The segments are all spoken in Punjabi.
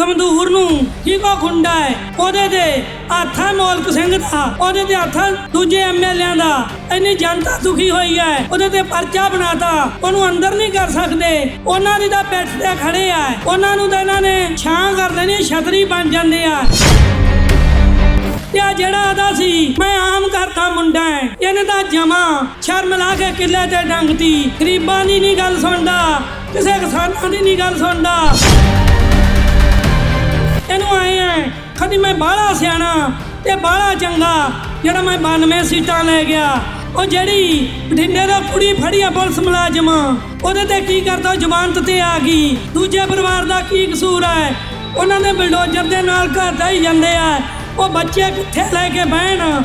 ਗਮਦੂਰ ਨੂੰ ਕਿਹੋ ਖੁੰਡਾ ਹੈ? ਉਹਦੇ ਦੇ ਹੱਥਾਂ ਮੌਲਕ ਸਿੰਘ ਦਾ, ਉਹਦੇ ਦੇ ਹੱਥਾਂ ਦੂਜੇ ਐਮਐਲਏਆਂ ਦਾ। ਇੰਨੀ ਜਨਤਾ ਦੁਖੀ ਹੋਈ ਹੈ, ਉਹਦੇ ਤੇ ਪਰਚਾ ਬਣਾਤਾ। ਉਹਨੂੰ ਅੰਦਰ ਨਹੀਂ ਕਰ ਸਕਦੇ। ਉਹਨਾਂ ਦੀ ਤਾਂ ਪਿੱਠ ਤੇ ਖੜੇ ਆ। ਉਹਨਾਂ ਨੂੰ ਤਾਂ ਇਹਨਾਂ ਨੇ ਛਾਂ ਕਰ ਦੇਣੀ, ਛਤਰੀ ਬਣ ਜਾਂਦੇ ਆ। ਤੇ ਜਿਹੜਾ ਆਦਾ ਸੀ, ਮੈਂ ਆਮ ਕਰਤਾ ਮੁੰਡਾ ਹੈ। ਇਹਨੇ ਤਾਂ ਜਮਾ ਸ਼ਰਮ ਲਾ ਕੇ ਕਿੱਲੇ ਤੇ ਡੰਗਤੀ। ਗਰੀਬਾਂ ਦੀ ਨਹੀਂ ਗੱਲ ਸੁਣਦਾ, ਕਿਸੇ ਕਿਸਾਨਾਂ ਦੀ ਨਹੀਂ ਗੱਲ ਸੁਣਦਾ। ਇਹਨੂੰ ਆਏ ਐ ਕਦੀ ਮੈਂ ਬਾਹਲਾ ਸਿਆਣਾ ਤੇ ਬਾਹਲਾ ਚੰਗਾ, ਜਿਹੜਾ ਮੈਂ 92 ਸੀਟਾਂ ਲੈ ਗਿਆ। ਉਹ ਜਿਹੜੀ ਬਠਿੰਡੇ ਦਾ ਕੁੜੀ ਫੜੀ ਪੁਲਿਸ ਮੁਲਾਜ਼ਮ, ਉਹਦੇ ਤੇ ਕੀ ਕਰਦਾ ਜ਼ਮਾਨਤ ਤੇ ਆ ਗਈ। ਦੂਜੇ ਪਰਿਵਾਰ ਦਾ ਕੀ ਕਸੂਰ ਹੈ ਉਹਨਾਂ ਨੇ ਬਲਡੋਜ਼ਰ ਦੇ ਨਾਲ ਘਰ ਦਾ ਹੀ ਜਾਂਦੇ ਆ। ਉਹ ਬੱਚੇ ਕਿੱਥੇ ਲੈ ਕੇ ਬਹਿਣ?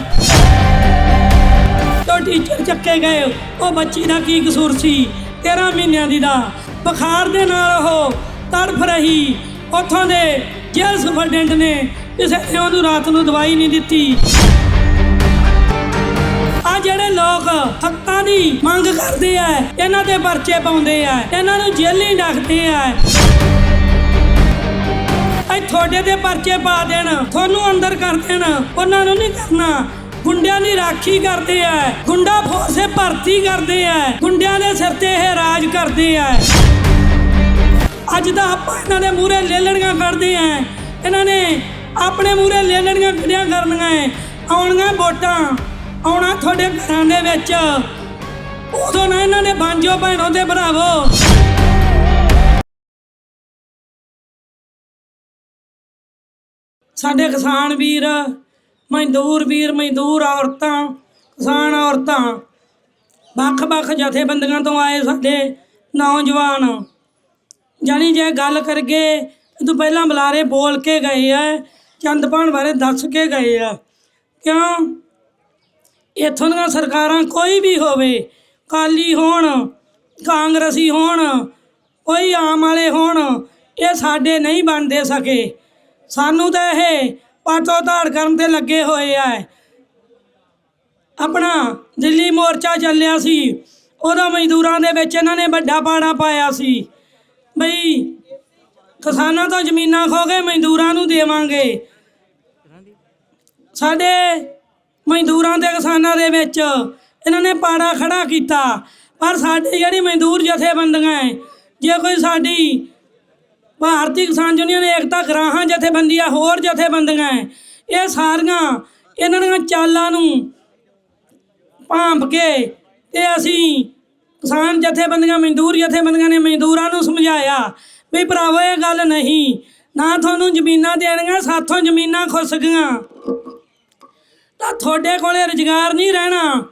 ਤੋ ਟੀਚਰ ਚੱਕੇ ਗਏ, ਉਹ ਬੱਚੀ ਦਾ ਕੀ ਕਸੂਰ ਸੀ? 13 ਮਹੀਨਿਆਂ ਦੀ ਦਾ। ਬੁਖਾਰ ਦੇ ਨਾਲ ਉਹ ਤੜਫ ਰਹੀ। ਉੱਥੋਂ ਦੇ ਜੇਲ੍ਹ ਸੁਪਰਡੈਂਟ ਨੇ ਕਿਸੇ ਨੇ ਉਹਨੂੰ ਰਾਤ ਨੂੰ ਦਵਾਈ ਨਹੀਂ ਦਿੱਤੀ। ਆ ਜਿਹੜੇ ਲੋਕ ਹੱਕਾਂ ਦੀ ਮੰਗ ਕਰਦੇ ਆ, ਇਹਨਾਂ ਦੇ ਪਰਚੇ ਪਾਉਂਦੇ ਆ, ਇਹਨਾਂ ਨੂੰ ਜੇਲ੍ਹੀਂ ਡੱਕਦੇ ਆ। ਐ ਤੁਹਾਡੇ ਤੇ ਪਰਚੇ ਪਾ ਦੇਣ, ਤੁਹਾਨੂੰ ਅੰਦਰ ਕਰ ਦੇਣ, ਉਹਨਾਂ ਨੂੰ ਨਹੀਂ ਕਰਨਾ। ਗੁੰਡਿਆਂ ਦੀ ਰਾਖੀ ਕਰਦੇ ਆ, ਗੁੰਡਾ ਫੋਰਸੇ ਭਰਤੀ ਕਰਦੇ ਆ, ਗੁੰਡਿਆਂ ਦੇ ਸਿਰ ਤੇ ਇਹ ਰਾਜ ਕਰਦੇ ਆ। ਅੱਜ ਤਾਂ ਆਪਾਂ ਇਹਨਾਂ ਦੇ ਮੂਹਰੇ ਲੇਲਣੀਆਂ ਕਰਦੇ ਆ ਇਹਨਾਂ ਨੇ ਆਪਣੇ ਮੂਹਰੇ ਲੇਲਣੀਆਂ ਕੱਢਿਆ ਕਰਨੀਆਂ ਐ। ਆਉਣੀਆਂ ਵੋਟਾਂ, ਆਉਣਾ ਤੁਹਾਡੇ ਘਰਾਂ ਦੇ ਵਿੱਚ। ਉਦੋਂ ਨਾ ਇਹਨਾਂ ਨੇ ਬਾਂਝੋ ਭੈਣੋਂ ਦੇ ਭਰਾਵੋ। ਸਾਡੇ ਕਿਸਾਨ ਵੀਰ, ਮਜ਼ਦੂਰ ਵੀਰ, ਮਜ਼ਦੂਰ ਔਰਤਾਂ, ਕਿਸਾਨ ਔਰਤਾਂ, ਵੱਖ-ਵੱਖ ਜਥੇਬੰਦੀਆਂ ਤੋਂ ਆਏ ਸਾਡੇ ਨੌਜਵਾਨ। ਜਾਨੀ ਜੇ ਗੱਲ ਕਰਗੇ ਇਹ ਤੋਂ ਪਹਿਲਾਂ ਬੁਲਾਰੇ ਬੋਲ ਕੇ ਗਏ ਆ ਚੰਦਪਾਣ ਬਾਰੇ ਦੱਸ ਕੇ ਗਏ ਆ। ਕਿਉਂ? ਇੱਥੋਂ ਦੀਆਂ ਸਰਕਾਰਾਂ ਕੋਈ ਵੀ ਹੋਵੇ, ਕਾਲੀ ਹੋਣ, ਕਾਂਗਰਸੀ ਹੋਣ, ਕੋਈ ਆਮ ਵਾਲੇ ਹੋਣ, ਇਹ ਸਾਡੇ ਨਹੀਂ ਬਣਦੇ ਸਕੇ। ਸਾਨੂੰ ਤਾਂ ਇਹ ਪਾਟੋ ਧਾੜ ਕਰਨ ਤੇ ਲੱਗੇ ਹੋਏ ਆ। ਆਪਣਾ ਦਿੱਲੀ ਮੋਰਚਾ ਚੱਲਿਆ ਸੀ, ਉਦੋਂ ਮਜ਼ਦੂਰਾਂ ਦੇ ਵਿੱਚ ਇਹਨਾਂ ਨੇ ਵੱਡਾ ਪਾੜਾ ਪਾਇਆ ਸੀ। ਬਈ, ਕਿਸਾਨਾਂ ਤੋਂ ਜ਼ਮੀਨਾਂ ਖੋ ਕੇ ਮਜ਼ਦੂਰਾਂ ਨੂੰ ਦੇਵਾਂਗੇ। ਸਾਡੇ ਮਜ਼ਦੂਰਾਂ ਤੇ ਕਿਸਾਨਾਂ ਦੇ ਵਿੱਚ ਇਹਨਾਂ ਨੇ ਪਾੜਾ ਖੜਾ ਕੀਤਾ, ਪਰ ਸਾਡੇ ਜਿਹੜੀ ਮਜ਼ਦੂਰ ਜਥੇਬੰਦੀਆਂ ਹੈ ਜੇ ਕੋਈ ਸਾਡੀ ਭਾਰਤੀ ਕਿਸਾਨ ਯੂਨੀਅਨ, ਏਕਤਾ ਗਰਾਹਾਂ ਜਥੇਬੰਦੀਆਂ, ਹੋਰ ਜਥੇਬੰਦੀਆਂ ਹੈ ਇਹ ਸਾਰੀਆਂ ਇਹਨਾਂ ਦੀਆਂ ਚਾਲਾਂ ਨੂੰ ਭਾਂਪ ਕੇ ਤੇ ਅਸੀਂ ਕਿਸਾਨ ਜਥੇਬੰਦੀਆਂ, ਮਜ਼ਦੂਰ ਜਥੇਬੰਦੀਆਂ ਨੇ ਮਜ਼ਦੂਰਾਂ ਨੂੰ ਸਮਝਾਇਆ ਵੀ ਭਰਾਵੋ, ਇਹ ਗੱਲ ਨਹੀਂ। ਨਾ ਤੁਹਾਨੂੰ ਜ਼ਮੀਨਾਂ ਦੇਣੀਆਂ, ਸਾਥੋਂ ਜ਼ਮੀਨਾਂ ਖੁੱਸ ਗਈਆਂ। ਤਾਂ ਤੁਹਾਡੇ ਕੋਲੇ ਰੁਜ਼ਗਾਰ ਨਹੀਂ ਰਹਿਣਾ।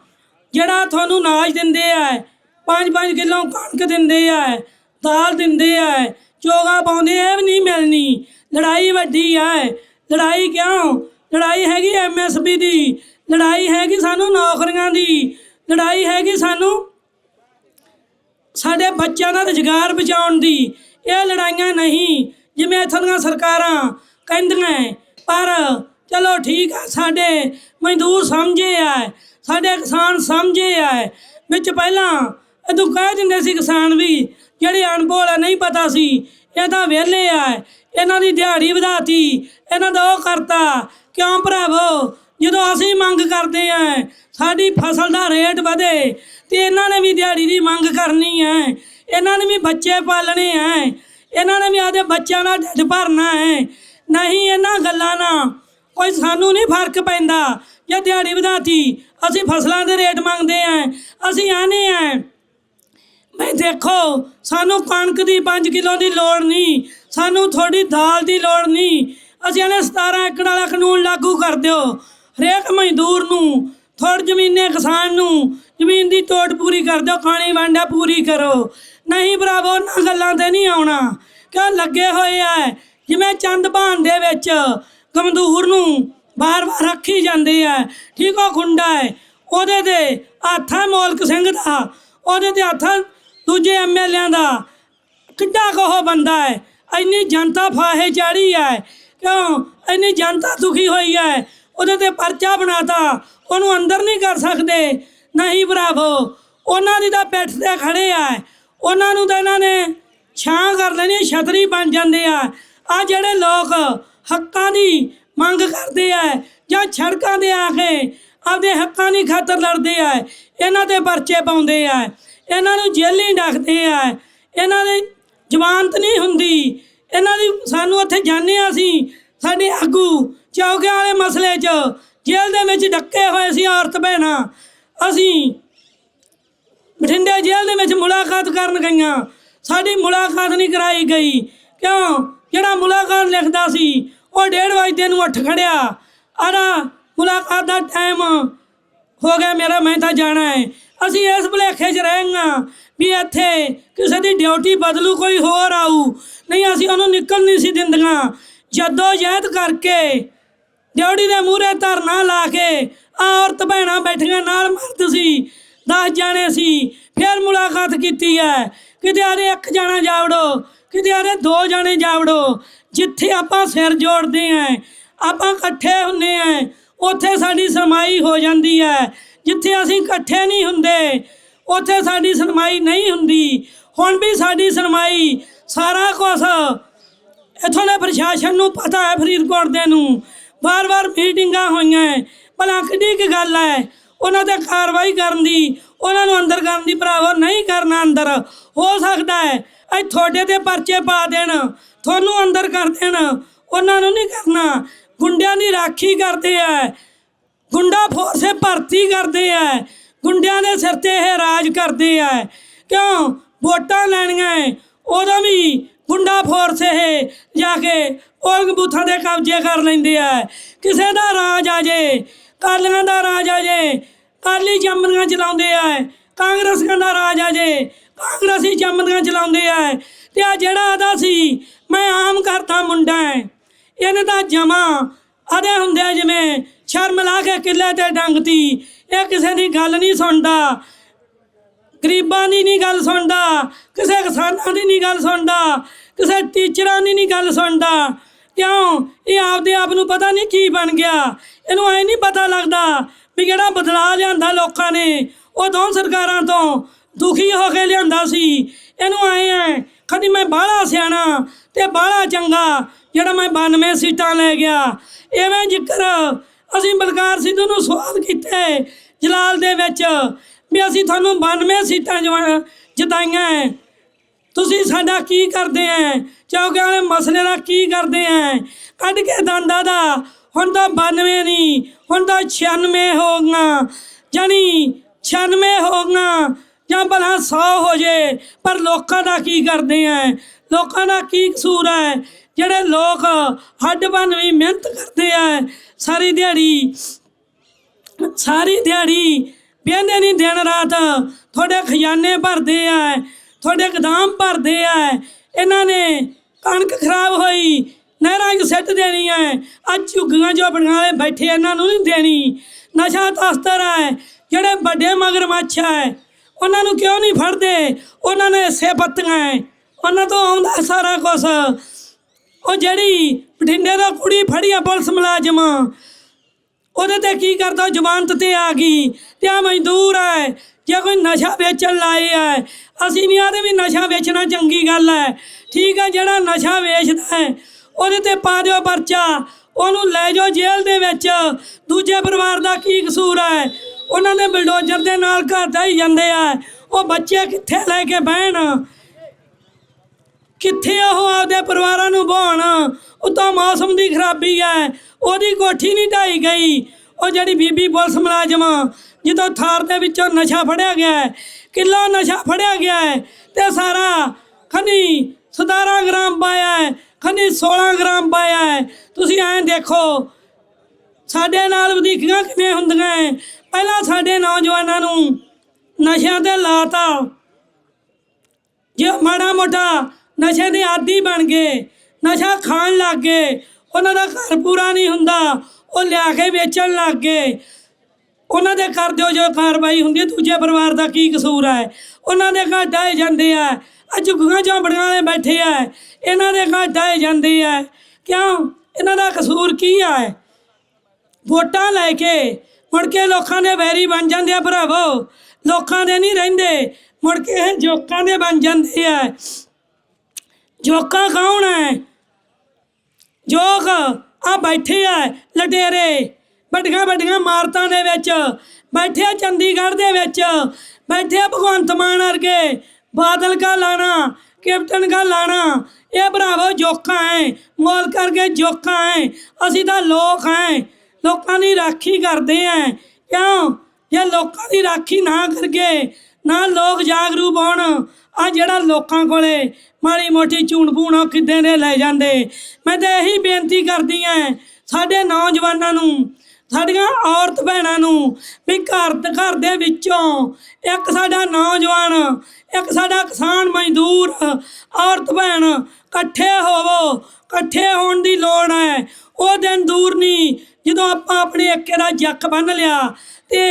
ਜਿਹੜਾ ਤੁਹਾਨੂੰ ਅਨਾਜ ਦਿੰਦੇ ਆ 5-5 ਕਿਲੋ ਕਣਕ ਦਿੰਦੇ ਆ, ਦਾਲ ਦਿੰਦੇ ਆ, ਚੋਗਾ ਪਾਉਂਦੇ ਇਹ ਵੀ ਨਹੀਂ ਮਿਲਣੀ। ਲੜਾਈ ਵੱਡੀ ਆ। ਲੜਾਈ ਕਿਉਂ? ਲੜਾਈ ਹੈਗੀ ਐਮਐਸਪੀ ਦੀ। ਲੜਾਈ ਹੈਗੀ ਸਾਨੂੰ ਨੌਕਰੀਆਂ ਦੀ। ਲੜਾਈ ਹੈਗੀ ਸਾਨੂੰ ਸਾਡੇ ਬੱਚਿਆਂ ਦਾ ਰੁਜ਼ਗਾਰ ਬਚਾਉਣ ਦੀ ਇਹ ਲੜਾਈਆਂ ਨਹੀਂ ਜਿਵੇਂ ਇੱਥੋਂ ਦੀਆਂ ਸਰਕਾਰਾਂ ਕਹਿੰਦੀਆਂ ਪਰ ਚਲੋ ਠੀਕ ਆ, ਸਾਡੇ ਮਜ਼ਦੂਰ ਸਮਝੇ ਆ, ਸਾਡੇ ਕਿਸਾਨ ਸਮਝੇ ਆ। ਵਿੱਚ ਪਹਿਲਾਂ ਇਦੋਂ ਕਹਿ ਦਿੰਦੇ ਸੀ ਕਿਸਾਨ ਵੀ, ਜਿਹੜੇ ਅਣਭੋਲ ਆ, ਨਹੀਂ ਪਤਾ ਸੀ, ਇਹ ਤਾਂ ਵਿਹਲੇ ਆ। ਇਹਨਾਂ ਦੀ ਦਿਹਾੜੀ ਵਧਾਤੀ, ਇਹਨਾਂ ਦਾ ਉਹ ਕਰਤਾ, ਕਿਉਂ ਭਰਾਵੋ? ਜਦੋਂ ਅਸੀਂ ਮੰਗ ਕਰਦੇ ਆ, ਸਾਡੀ ਫਸਲ ਦਾ ਰੇਟ ਵਧੇ ਤੇ ਇਹਨਾਂ ਨੇ ਵੀ ਦਿਹਾੜੀ ਦੀ ਮੰਗ ਕਰਨੀ ਹੈ ਇਹਨਾਂ ਨੇ ਵੀ ਬੱਚੇ ਪਾਲਣੇ ਹੈ ਇਹਨਾਂ ਨੇ ਵੀ ਆਦੇ ਬੱਚਿਆਂ ਦਾ ਢਿੱਡ ਭਰਨਾ ਹੈ ਨਹੀਂ ਇਹਨਾਂ ਗੱਲਾਂ ਨਾਲ ਕੋਈ ਸਾਨੂੰ ਨਹੀਂ ਫ਼ਰਕ ਪੈਂਦਾ ਜੇ ਦਿਹਾੜੀ ਵਧਾਤੀ, ਅਸੀਂ ਫਸਲਾਂ ਦੇ ਰੇਟ ਮੰਗਦੇ ਆ। ਅਸੀਂ ਆਨੇ ਆ। ਮੈਂ ਦੇਖੋ, ਸਾਨੂੰ ਕਣਕ ਦੀ 5 ਕਿਲੋ ਦੀ ਲੋੜ ਨਹੀਂ। ਸਾਨੂੰ ਥੋੜੀ ਦਾਲ ਦੀ ਲੋੜ ਨਹੀਂ। ਅਸੀਂ ਇਹਨੇ 17 ਏਕੜ ਵਾਲਾ ਕਾਨੂੰਨ ਲਾਗੂ ਕਰ ਦਿਓ। ਹਰੇਕ ਮਜ਼ਦੂਰ ਨੂੰ, ਥੋੜ ਜ਼ਮੀਨੇ ਕਿਸਾਨ ਨੂੰ, ਜ਼ਮੀਨ ਦੀ ਤੋੜ ਪੂਰੀ ਕਰ ਦਿਓ, ਖਾਣੀ ਵਾਂਡਾ ਪੂਰੀ ਕਰੋ। ਨਹੀਂ ਭਰਾਵੋ, ਉਹਨਾਂ ਗੱਲਾਂ ਤੇ ਨਹੀਂ ਆਉਣਾ। ਕਿਉਂ ਲੱਗੇ ਹੋਏ ਆ ਜਿਵੇਂ ਚੰਦ ਭਾਨ ਦੇ ਵਿੱਚ ਗਮਦੂਰ ਨੂੰ ਬਾਰ-ਬਾਰ ਰੱਖੀ ਜਾਂਦੇ ਆ ਠੀਕ ਉਹ ਖੁੰਡਾ ਹੈ ਉਹਦੇ ਦੇ ਹੱਥਾਂ ਮੌਲਕ ਸਿੰਘ ਦਾ, ਉਹਦੇ ਤੇ ਹੱਥਾਂ ਦੂਜੇ ਐਮਐਲਏਆਂ ਦਾ। ਕਿੱਡਾ ਕੋ ਬੰਦਾ ਹੈ ਇੰਨੀ ਜਨਤਾ ਫਾਹੇ ਚਾੜੀ ਹੈ ਕਿਉਂ? ਇੰਨੀ ਜਨਤਾ ਦੁਖੀ ਹੋਈ ਹੈ ਉਹਦੇ ਤੇ ਪਰਚਾ ਬਣਾਤਾ। ਉਹਨੂੰ ਅੰਦਰ ਨਹੀਂ ਕਰ ਸਕਦੇ। ਨਹੀਂ ਭਰਾਵੋ, ਉਹਨਾਂ ਦੀ ਤਾਂ ਪਿੱਠ ਤੇ ਖੜੇ ਆ। ਉਹਨਾਂ ਨੂੰ ਤਾਂ ਇਹਨਾਂ ਨੇ ਛਾਂ ਕਰ ਲੈਣੀ, ਛਤਰੀ ਬਣ ਜਾਂਦੇ ਆ। ਆ ਜਿਹੜੇ ਲੋਕ ਹੱਕਾਂ ਦੀ ਮੰਗ ਕਰਦੇ ਆ ਜਾਂ ਸੜਕਾਂ ਦੇ ਆ ਕੇ ਆਪਦੇ ਹੱਕਾਂ ਦੀ ਖਾਤਰ ਲੜਦੇ ਆ, ਇਹਨਾਂ ਦੇ ਪਰਚੇ ਪਾਉਂਦੇ ਆ। ਇਹਨਾਂ ਨੂੰ ਜੇਲ੍ਹੀਂ ਡੱਕਦੇ ਆ। ਇਹਨਾਂ ਦੇ ਜ਼ਮਾਨਤ ਨਹੀਂ ਹੁੰਦੀ। ਇਹਨਾਂ ਦੀ ਸਾਨੂੰ ਇੱਥੇ ਜਾਂਦੇ ਹਾਂ ਅਸੀਂ, ਸਾਡੇ ਆਗੂ। ਚੌਕਿਆਂ ਵਾਲੇ ਮਸਲੇ 'ਚ ਜੇਲ੍ਹ ਦੇ ਵਿੱਚ ਡੱਕੇ ਹੋਏ ਸੀ ਔਰਤ ਭੈਣਾਂ। ਅਸੀਂ ਬਠਿੰਡੇ ਜੇਲ੍ਹ ਦੇ ਵਿੱਚ ਮੁਲਾਕਾਤ ਕਰਨ ਗਈਆਂ। ਸਾਡੀ ਮੁਲਾਕਾਤ ਨਹੀਂ ਕਰਾਈ ਗਈ। ਕਿਉਂ? ਜਿਹੜਾ ਮੁਲਾਕਾਤ ਲਿਖਦਾ ਸੀ, ਉਹ ਡੇਢ ਵਜੇ ਨੂੰ ਉੱਠ ਖੜਿਆ। ਆਰਾ ਮੁਲਾਕਾਤ ਦਾ ਟਾਈਮ ਹੋ ਗਿਆ ਮੇਰਾ, ਮੈਂ ਤਾਂ ਜਾਣਾ ਹੈ। ਅਸੀਂ ਇਸ ਭੁਲੇਖੇ 'ਚ ਰਹੇਂਗਾ ਵੀ ਇੱਥੇ ਕਿਸੇ ਦੀ ਡਿਊਟੀ ਬਦਲੂ, ਕੋਈ ਹੋਰ ਆਊ। ਨਹੀਂ, ਅਸੀਂ ਉਹਨੂੰ ਨਿਕਲ ਨਹੀਂ ਸੀ ਦਿੰਦੀਆਂ। ਜਦੋਂ ਜਹਿਦ ਕਰਕੇ ਡਿਊਟੀ ਦੇ ਮੂਹਰੇ ਧਰਨਾ ਲਾ ਕੇ ਔਰਤ ਭੈਣਾਂ ਬੈਠੀਆਂ ਨਾਲ ਮਰਦ ਸੀ, ਦਸ ਜਾਣੇ ਸੀ, ਫਿਰ ਮੁਲਾਕਾਤ ਕੀਤੀ ਹੈ। ਕਿਤੇ ਆਰੇ ਇੱਕ ਜਾਣਾ ਜਾਵੜੋ, ਕਿਤੇ ਆਰੇ ਦੋ ਜਾਣੇ ਜਾਵੜੋ, ਜਿੱਥੇ ਆਪਾਂ ਸਿਰ ਜੋੜਦੇ ਆਂ ਆਪਾਂ ਇਕੱਠੇ ਹੁੰਨੇ ਆਂ ਉੱਥੇ ਸਾਡੀ ਸਰਮਾਈ ਹੋ ਜਾਂਦੀ ਹੈ। ਜਿੱਥੇ ਅਸੀਂ ਇਕੱਠੇ ਨਹੀਂ ਹੁੰਦੇ, ਉੱਥੇ ਸਾਡੀ ਸਰਮਾਈ ਨਹੀਂ ਹੁੰਦੀ। ਹੁਣ ਵੀ ਸਾਡੀ ਸਰਮਾਈ ਸਾਰਾ ਕੁਝ ਇੱਥੋਂ ਦੇ ਪ੍ਰਸ਼ਾਸਨ ਨੂੰ ਪਤਾ ਹੈ ਫਰੀਦਕੋਟ ਦੇ ਨੂੰ। ਵਾਰ-ਵਾਰ ਮੀਟਿੰਗਾਂ ਹੋਈਆਂ ਹੈ। ਭਲਾ ਕਿੱਡੀ ਕੀ ਗੱਲ ਹੈ ਉਹਨਾਂ ਤੇ ਕਾਰਵਾਈ ਕਰਨ ਦੀ ਉਹਨਾਂ ਨੂੰ ਅੰਦਰ ਕਰਨ ਦੀ ਭਰਾਵੋ ਨਹੀਂ ਕਰਨਾ ਅੰਦਰ। ਹੋ ਸਕਦਾ ਹੈ ਅੱਜ ਤੁਹਾਡੇ ਤੇ ਪਰਚੇ ਪਾ ਦੇਣ ਤੁਹਾਨੂੰ ਅੰਦਰ ਕਰ ਦੇਣ। ਉਹਨਾਂ ਨੂੰ ਨਹੀਂ ਕਰਨਾ। ਗੁੰਡਿਆਂ ਦੀ ਰਾਖੀ ਕਰਦੇ ਆ ਗੁੰਡਾ ਫੋਰਸੇ ਭਰਤੀ ਕਰਦੇ ਆ ਗੁੰਡਿਆਂ ਦੇ ਸਿਰ ਤੇ ਇਹ ਰਾਜ ਕਰਦੇ ਆ ਕਿਉਂ? ਵੋਟਾਂ ਲੈਣੀਆਂ ਹੈ, ਉਦੋਂ ਵੀ ਗੁੰਡਾ ਫੋਰਸ ਇਹ ਜਾ ਕੇ ਉਹ ਬੂਥਾਂ ਦੇ ਕਬਜ਼ੇ ਕਰ ਲੈਂਦੇ ਆ। ਕਿਸੇ ਦਾ ਰਾਜ ਆ ਜੇ ਕਾਲੀਆਂ ਦਾ ਰਾਜ ਆ ਜੇ ਕਾਲੀ ਜੰਮੀਆਂ ਚਲਾਉਂਦੇ ਆ। ਕਾਂਗਰਸੀਆਂ ਦਾ ਰਾਜ ਆ ਜੇ, ਕਾਂਗਰਸੀ ਜੰਮੀਆਂ ਚਲਾਉਂਦੇ ਆ। ਤੇ ਆ ਜਿਹੜਾ ਆਦਾ ਸੀ, ਮੈਂ ਆਮ ਕਰਤਾ ਮੁੰਡਾ ਹੈ ਇਹਨੇ ਤਾਂ ਜਮਾ ਆਦੇ ਹੁੰਦੇ ਜਿਵੇਂ ਸ਼ਰਮ ਲਾ ਕੇ ਕਿੱਲੇ ਤੇ ਡੰਗਤੀ। ਇਹ ਕਿਸੇ ਦੀ ਗੱਲ ਨਹੀਂ ਸੁਣਦਾ। ਗਰੀਬਾਂ ਦੀ ਨਹੀਂ ਗੱਲ ਸੁਣਦਾ, ਕਿਸੇ ਕਿਸਾਨਾਂ ਦੀ ਨਹੀਂ ਗੱਲ ਸੁਣਦਾ। ਕਿਸੇ ਟੀਚਰਾਂ ਦੀ ਨਹੀਂ ਗੱਲ ਸੁਣਦਾ। ਕਿਉਂ? ਇਹ ਆਪਦੇ ਆਪ ਨੂੰ ਪਤਾ ਨਹੀਂ ਕੀ ਬਣ ਗਿਆ। ਇਹਨੂੰ ਐ ਨਹੀਂ ਪਤਾ ਲੱਗਦਾ ਵੀ ਜਿਹੜਾ ਬਦਲਾਅ ਲਿਆਂਦਾ ਲੋਕਾਂ ਨੇ। ਉਹ ਦੋ ਸਰਕਾਰਾਂ ਤੋਂ ਦੁਖੀ ਹੋ ਕੇ ਲਿਆਂਦਾ ਸੀ। ਇਹਨੂੰ ਐ ਐ ਕਦੀ ਮੈਂ ਬਾਹਲਾ ਸਿਆਣਾ ਤੇ ਬਾਹਲਾ ਚੰਗਾ, ਜਿਹੜਾ ਮੈਂ 92 ਸੀਟਾਂ ਲੈ ਗਿਆ। ਐਵੇਂ ਜ਼ਿਕਰ ਅਸੀਂ ਬਲਕਾਰ ਸਿੱਧੂ ਨੂੰ ਸਵਾਲ ਕੀਤੇ ਜਲਾਲ ਦੇ ਵਿੱਚ ਵੀ ਅਸੀਂ ਤੁਹਾਨੂੰ 92 ਸੀਟਾਂ ਜਵਾ- ਜਿਤਾਈਆਂ ਹੈ। ਤੁਸੀਂ ਸਾਡਾ ਕੀ ਕਰਦੇ ਐ? ਚੌਕਿਆਂ ਵਾਲੇ ਮਸਲੇ ਦਾ ਕੀ ਕਰਦੇ ਐ? ਕੱਢ ਕੇ ਦੰਦਾਂ ਦਾ ਹੁਣ ਤਾਂ 92 ਨਹੀਂ ਹੁਣ ਤਾਂ 96 ਹੋ ਗਈਆਂ। ਜਾਨੀ 96 ਹੋ ਗਈਆਂ, ਜਾਂ ਭਲਾ 100 ਹੋ ਜੇ। ਪਰ ਲੋਕਾਂ ਦਾ ਕੀ ਕਰਦੇ ਐ? ਲੋਕਾਂ ਦਾ ਕੀ ਕਸੂਰ ਹੈ ਜਿਹੜੇ ਲੋਕ ਹੱਡ ਬਨ ਵੀ ਮਿਹਨਤ ਕਰਦੇ ਐ, ਸਾਰੀ ਦਿਹਾੜੀ ਸਾਰੀ ਦਿਹਾੜੀ ਬਹਿੰਦੇ ਨਹੀਂ ਦਿਨ ਰਾਤ, ਤੁਹਾਡੇ ਖਜ਼ਾਨੇ ਭਰਦੇ ਆ ਤੁਹਾਡੇ ਗਦਾਮ ਭਰਦੇ ਆ। ਇਹਨਾਂ ਨੇ ਕਣਕ ਖਰਾਬ ਹੋਈ, ਨਹਿਰਾਂ 'ਚ ਸਿੱਟ ਦੇਣੀ ਹੈ ਅੱਜ ਝੁੱਗੀਆਂ ਜੋ ਬਣਾਲੇ ਬੈਠੇ ਇਹਨਾਂ ਨੂੰ ਨਹੀਂ ਦੇਣੀ। ਨਸ਼ਾ ਤਸਤਰ ਹੈ ਜਿਹੜੇ ਵੱਡੇ ਮਗਰਮੱਛ ਹੈ ਉਹਨਾਂ ਨੂੰ ਕਿਉਂ ਨਹੀਂ ਫੜਦੇ? ਉਹਨਾਂ ਨੇ ਹਿੱਸੇ ਪੱਤੀਆਂ ਹੈ ਉਹਨਾਂ ਤੋਂ ਆਉਂਦਾ ਸਾਰਾ ਕੁਝ ਉਹ ਜਿਹੜੀ ਬਠਿੰਡੇ ਦਾ ਕੁੜੀ ਫੜੀ ਆ ਪੁਲਿਸ ਮੁਲਾਜ਼ਮ, ਉਹਦੇ ਤੇ ਕੀ ਕਰਦਾ? ਜ਼ਮਾਨਤ ਤੇ ਆ ਗਈ। ਤੇ ਆ ਮਜ਼ਦੂਰ ਹੈ ਜੇ ਕੋਈ ਨਸ਼ਾ ਵੇਚਣ ਲਾਏ ਹੈ ਅਸੀਂ ਨਹੀਂ ਆਦੇ ਵੀ ਨਸ਼ਾ ਵੇਚਣਾ ਚੰਗੀ ਗੱਲ ਹੈ ਠੀਕ ਹੈ ਜਿਹੜਾ ਨਸ਼ਾ ਵੇਚਦਾ ਹੈ, ਉਹਦੇ ਤੇ ਪਾ ਦਿਓ ਪਰਚਾ, ਉਹਨੂੰ ਲੈ ਜਾਓ ਜੇਲ੍ਹ ਦੇ ਵਿੱਚ। ਦੂਜੇ ਪਰਿਵਾਰ ਦਾ ਕੀ ਕਸੂਰ ਹੈ ਉਹਨਾਂ ਦੇ ਬਲਡੋਜ਼ਰ ਦੇ ਨਾਲ ਘਰ ਦਾ ਹੀ ਜਾਂਦੇ ਆ। ਉਹ ਬੱਚੇ ਕਿੱਥੇ ਲੈ ਕੇ ਬਹਿਣ? ਕਿੱਥੇ ਉਹ ਆਪਦੇ ਪਰਿਵਾਰਾਂ ਨੂੰ ਭਾਉਣ ਉਤੋਂ ਮੌਸਮ ਦੀ ਖਰਾਬੀ ਹੈ ਉਹਦੀ ਕੋਠੀ ਨਹੀਂ ਢਾਈ ਗਈ। ਉਹ ਜਿਹੜੀ ਬੀਬੀ ਪੁਲਿਸ ਮੁਲਾਜ਼ਮ ਜਦੋਂ ਥਾਰ ਦੇ ਵਿੱਚੋਂ ਨਸ਼ਾ ਫੜਿਆ ਗਿਆ ਹੈ, ਕਿਲੋ ਨਸ਼ਾ ਫੜਿਆ ਗਿਆ ਹੈ ਤੇ ਸਾਰਾ ਖਨੀ 17 ਗ੍ਰਾਮ ਪਾਇਆ ਹੈ ਖਨੀ 16 ਗ੍ਰਾਮ ਪਾਇਆ ਹੈ ਤੁਸੀਂ ਐਂ ਦੇਖੋ ਸਾਡੇ ਨਾਲ ਵਧੀਕੀਆਂ ਕਿਵੇਂ ਹੁੰਦੀਆਂ ਹੈ? ਪਹਿਲਾਂ ਸਾਡੇ ਨੌਜਵਾਨਾਂ ਨੂੰ ਨਸ਼ਿਆਂ ਤੇ ਲਾਤਾ ਜੇ ਮਾੜਾ ਮੋਟਾ ਨਸ਼ੇ ਦੇ ਆਦੀ ਬਣ ਗਏ ਨਸ਼ਾ ਖਾਣ ਲੱਗ ਗਏ ਉਹਨਾਂ ਦਾ ਘਰ ਪੂਰਾ ਨਹੀਂ ਹੁੰਦਾ। ਉਹ ਲਿਆ ਕੇ ਵੇਚਣ ਲੱਗ ਗਏ। ਉਹਨਾਂ ਦੇ ਘਰ ਦਿਓ ਜੋ ਕਾਰਵਾਈ ਹੁੰਦੀ ਹੈ, ਦੂਜੇ ਪਰਿਵਾਰ ਦਾ ਕੀ ਕਸੂਰ ਹੈ? ਉਹਨਾਂ ਦੇ ਘਰ ਡਾਏ ਜਾਂਦੇ ਆ। ਅੱਜ ਗੁਗਾ ਝੌਂਪੜੀਆਂ ਵਾਲੇ ਬੈਠੇ ਆ। ਇਹਨਾਂ ਦੇ ਘਰ ਡਾਏ ਜਾਂਦੇ ਆ। ਕਿਉਂ? ਇਹਨਾਂ ਦਾ ਕਸੂਰ ਕੀ ਹੈ ਵੋਟਾਂ ਲੈ ਕੇ ਮੁੜ ਕੇ ਲੋਕਾਂ ਦੇ ਵੈਰੀ ਬਣ ਜਾਂਦੇ ਆ ਭਰਾਵੋ। ਲੋਕਾਂ ਦੇ ਨਹੀਂ ਰਹਿੰਦੇ। ਮੁੜ ਕੇ ਇਹ ਜੋਕਾਂ ਦੇ ਬਣ ਜਾਂਦੇ ਆ। ਜੋਕਾਂ ਕੌਣ ਹੈ? ਜੋਗ, ਆ ਬੈਠੇ ਆ ਲਟੇਰੇ। ਵੱਡੀਆਂ ਵੱਡੀਆਂ ਮਾਰਤਾਂ ਦੇ ਵਿੱਚ, ਬੈਠੇ ਆ ਚੰਡੀਗੜ੍ਹ ਦੇ ਵਿੱਚ, ਬੈਠੇ ਆ ਭਗਵੰਤ ਮਾਨ ਵਰਗੇ। ਬਾਦਲ ਕਾ ਲਾਣਾ, ਕੈਪਟਨ ਕਾ ਲਾਣਾ, ਇਹ ਭਰਾਵੋ ਜੋਖਾਂ ਹੈ ਮੋਲ ਕਰਕੇ ਜੋਖਾਂ ਐ। ਅਸੀਂ ਤਾਂ ਲੋਕ ਹੈ ਲੋਕਾਂ ਦੀ ਰਾਖੀ ਕਰਦੇ ਐ। ਕਿਉਂ? ਜੇ ਲੋਕਾਂ ਦੀ ਰਾਖੀ ਨਾ ਕਰਕੇ ਨਾ ਲੋਕ ਜਾਗਰੂਕ ਹੋਣ। ਆ ਜਿਹੜਾ ਲੋਕਾਂ ਕੋਲੇ ਮਾੜੀ ਮੋਟੀ ਝੂਣ ਭੂਣ ਉਹ ਕਿੱਦਾਂ ਦੇ ਲੈ ਜਾਂਦੇ? ਮੈਂ ਤਾਂ ਇਹੀ ਬੇਨਤੀ ਕਰਦੀ ਐ ਸਾਡੇ ਨੌਜਵਾਨਾਂ ਨੂੰ, ਸਾਡੀਆਂ ਔਰਤ ਭੈਣਾਂ ਨੂੰ ਵੀ ਘਰ ਤੇ ਘਰ ਦੇ ਵਿੱਚੋਂ ਇੱਕ ਸਾਡਾ ਨੌਜਵਾਨ, ਇੱਕ ਸਾਡਾ ਕਿਸਾਨ ਮਜ਼ਦੂਰ, ਔਰਤ ਭੈਣ ਇਕੱਠੇ ਹੋਵੋ। ਇਕੱਠੇ ਹੋਣ ਦੀ ਲੋੜ ਹੈ। ਉਹ ਦਿਨ ਦੂਰ ਨਹੀਂ, ਜਦੋਂ ਆਪਾਂ ਆਪਣੇ ਏਕੇ ਦਾ ਜੱਕ ਬੰਨ ਲਿਆ ਤੇ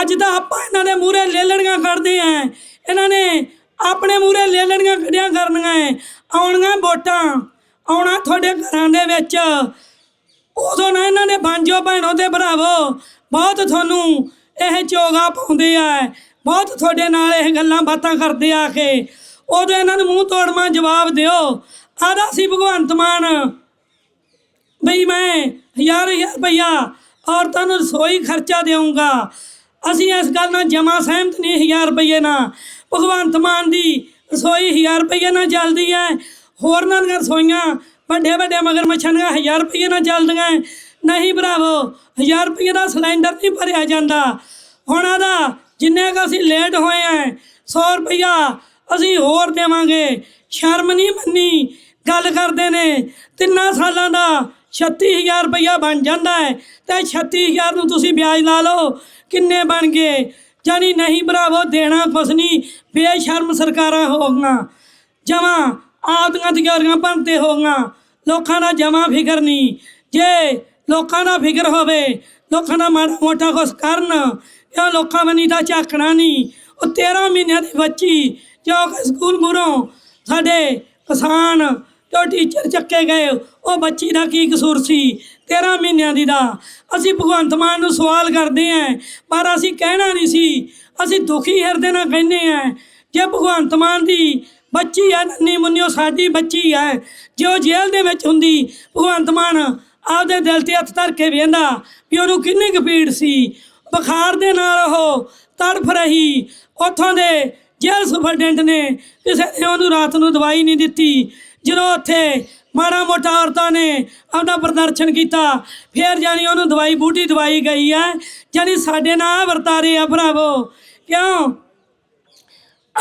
ਅੱਜ ਤਾਂ ਆਪਾਂ ਇਹਨਾਂ ਦੇ ਮੂਹਰੇ ਲੇਲਣੀਆਂ ਕੱਢਦੇ ਆਂ। ਇਹਨਾਂ ਨੇ ਆਪਣੇ ਮੂਹਰੇ ਲੇਲਣੀਆਂ ਕੱਢਿਆ ਕਰਨੀਆਂ ਏ। ਆਉਣੀਆਂ ਵੋਟਾਂ, ਆਉਣਾ ਤੁਹਾਡੇ ਘਰਾਂ ਦੇ ਵਿੱਚ। ਉਦੋਂ ਨਾ ਇਹਨਾਂ ਨੇ ਬਾਂਝੋ ਭੈਣੋ ਤੇ ਭਰਾਵੋ, ਬਹੁਤ ਤੁਹਾਨੂੰ ਇਹ ਚੋਗਾ ਪਾਉਂਦੇ ਆ। ਬਹੁਤ ਤੁਹਾਡੇ ਨਾਲ ਇਹ ਗੱਲਾਂ ਬਾਤਾਂ ਕਰਦੇ ਆ ਕੇ। ਉਦੋਂ ਇਹਨਾਂ ਨੂੰ ਮੂੰਹ ਤੋੜਮਾ ਜਵਾਬ ਦਿਓ। ਆਦਾ ਸੀ ਭਗਵੰਤ ਮਾਨ। ਬਈ ਮੈਂ ਹਜ਼ਾਰ ਹਜ਼ਾਰ ਰੁਪਈਆ ਔਰਤਾਂ ਨੂੰ ਰਸੋਈ ਖਰਚਾ ਦੇਵਾਂਗਾ ਅਸੀਂ ਇਸ ਗੱਲ ਨਾਲ ਜਮਾ ਸਹਿਮਤ ਨਹੀਂ, ਹਜ਼ਾਰ ਰੁਪਈਏ ਨਾਲ। ਭਗਵੰਤ ਮਾਨ ਦੀ ਰਸੋਈ ਹਜ਼ਾਰ ਰੁਪਈਏ ਨਾਲ ਚੱਲਦੀ ਹੈ। ਹੋਰਨਾਂ ਦੀਆਂ ਰਸੋਈਆਂ ਵੱਡੇ ਵੱਡੇ ਮਗਰ ਮੱਛਾਂ ਹਜ਼ਾਰ ਰੁਪਈਏ ਨਾਲ ਚੱਲਦੀਆਂ ਨਹੀਂ ਭਰਾਵੋ, ਹਜ਼ਾਰ ਰੁਪਈਏ ਦਾ ਸਿਲੰਡਰ ਨਹੀਂ ਭਰਿਆ ਜਾਂਦਾ। ਹੁਣ ਆਦਾ ਜਿੰਨੇ ਕੁ ਅਸੀਂ ਲੇਟ ਹੋਏ ਆ 100 ਰੁਪਈਆ ਅਸੀਂ ਹੋਰ ਦੇਵਾਂਗੇ। ਸ਼ਰਮ ਨਹੀਂ ਮੰਨੀ। ਗੱਲ ਕਰਦੇ ਨੇ, ਤਿੰਨਾਂ ਸਾਲਾਂ ਦਾ 36000 ਰੁਪਈਆ ਬਣ ਜਾਂਦਾ ਹੈ। ਤੇ 36000 ਨੂੰ ਤੁਸੀਂ ਵਿਆਜ ਲਾ ਲਓ, ਕਿੰਨੇ ਬਣ ਗਏ? ਜਾਨੀ ਨਹੀਂ ਭਰਾਵੋ, ਦੇਣਾ ਕੁਛ ਨਹੀਂ, ਬੇਸ਼ਰਮ ਸਰਕਾਰਾਂ ਹੋਗੀਆਂ ਜਮਾ ਆਪਦੀਆਂ ਤਿਆਰੀਆਂ ਬਣਤੇ ਹੋਗੀਆਂ ਲੋਕਾਂ ਦਾ ਜਮਾ ਫਿਕਰ ਨਹੀਂ। ਜੇ ਲੋਕਾਂ ਦਾ ਫਿਕਰ ਹੋਵੇ, ਲੋਕਾਂ ਦਾ ਮਾੜਾ ਮੋਟਾ ਕੁਛ ਕਰਨ ਇਹ ਲੋਕਾਂ ਬਣੀ ਦਾ ਝਾਕਣਾ ਨਹੀਂ, ਉਹ 13 ਮਹੀਨਿਆਂ ਦੀ ਬੱਚੀ, ਜੋ ਸਕੂਲ ਮੂਹਰੋਂ ਸਾਡੇ ਕਿਸਾਨ ਜੋ ਟੀਚਰ ਚੱਕੇ ਗਏ, ਉਹ ਬੱਚੀ ਦਾ ਕੀ ਕਸੂਰ ਸੀ? 13 ਮਹੀਨਿਆਂ ਦੀ ਦਾ। ਅਸੀਂ ਭਗਵੰਤ ਮਾਨ ਨੂੰ ਸਵਾਲ ਕਰਦੇ ਆਂ, ਪਰ ਅਸੀਂ ਕਹਿਣਾ ਨਹੀਂ ਸੀ। ਅਸੀਂ ਦੁਖੀ ਹਿਰਦੇ ਨਾਲ ਕਹਿੰਦੇ ਆਂ, ਜੇ ਭਗਵੰਤ ਮਾਨ ਦੀ ਬੱਚੀ ਹੈ, ਨੰਨੀ ਮੁੰਨਿਓ ਸਾਡੀ ਬੱਚੀ ਹੈ, ਜੋ ਜੇਲ੍ਹ ਦੇ ਵਿੱਚ ਹੁੰਦੀ, ਭਗਵੰਤ ਮਾਨ ਆਪਦੇ ਦਿਲ ਤੇ ਹੱਥ ਧਰ ਕੇ ਵੇਂਦਾ ਵੀ ਉਹਨੂੰ ਕਿੰਨੀ ਕੁ ਪੀੜ ਸੀ। ਬੁਖਾਰ ਦੇ ਨਾਲ ਉਹ ਤੜਫ ਰਹੀ। ਉੱਥੋਂ ਦੇ ਜੇਲ੍ਹ ਸੁਪਰਡੈਂਟ ਨੇ ਕਿਸੇ ਨੇ ਉਹਨੂੰ ਰਾਤ ਨੂੰ ਦਵਾਈ ਨਹੀਂ ਦਿੱਤੀ। ਜਦੋਂ ਉੱਥੇ ਮਾੜਾ ਮੋਟਾ ਔਰਤਾਂ ਨੇ ਆਪਦਾ ਪ੍ਰਦਰਸ਼ਨ ਕੀਤਾ, ਫੇਰ ਜਾਨੀ ਉਹਨੂੰ ਦਵਾਈ ਬੂਟੀ ਦਵਾਈ ਗਈ ਹੈ ਜਾਨੀ ਸਾਡੇ ਨਾਲ ਵਰਤਾਰੇ ਆ ਭਰਾਵੋ। ਕਿਉਂ?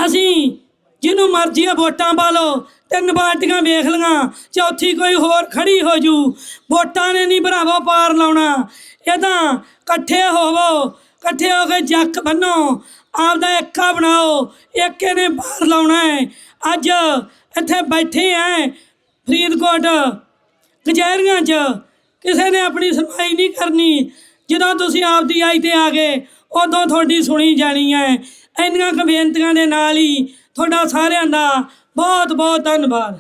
ਅਸੀਂ ਜਿਹਨੂੰ ਮਰਜ਼ੀ ਆ ਵੋਟਾਂ ਪਾ ਲਓ, ਤਿੰਨ ਪਾਰਟੀਆਂ ਵੇਖ ਲੀਆਂ ਚੌਥੀ ਕੋਈ ਹੋਰ ਖੜੀ ਹੋ ਜੂ। ਵੋਟਾਂ ਨੇ ਨਹੀਂ ਭਰਾਵੋ ਪਾਰ ਲਾਉਣਾ। ਇਹ ਤਾਂ ਇਕੱਠੇ ਹੋਵੋ। ਇਕੱਠੇ ਹੋ ਕੇ ਜੱਕ ਬੰਨੋ, ਆਪਦਾ ਏਕਾ ਬਣਾਓ ਏਕੇ ਨੇ ਬਾਹਰ ਲਾਉਣਾ ਹੈ। ਅੱਜ ਇੱਥੇ ਬੈਠੇ ਐ ਫਰੀਦਕੋਟ, ਕਚਹਿਰੀਆਂ 'ਚ। ਕਿਸੇ ਨੇ ਆਪਣੀ ਸੁਣਵਾਈ ਨਹੀਂ ਕਰਨੀ। ਜਦੋਂ ਤੁਸੀਂ ਆਪਦੀ ਆਈ ਤੇ ਆ ਗਏ, ਉਦੋਂ ਤੁਹਾਡੀ ਸੁਣੀ ਜਾਣੀ ਹੈ। ਇੰਨੀਆਂ ਕੁ ਬੇਨਤੀਆਂ ਦੇ ਨਾਲ ਹੀ ਤੁਹਾਡਾ ਸਾਰਿਆਂ ਦਾ ਬਹੁਤ ਬਹੁਤ ਧੰਨਵਾਦ।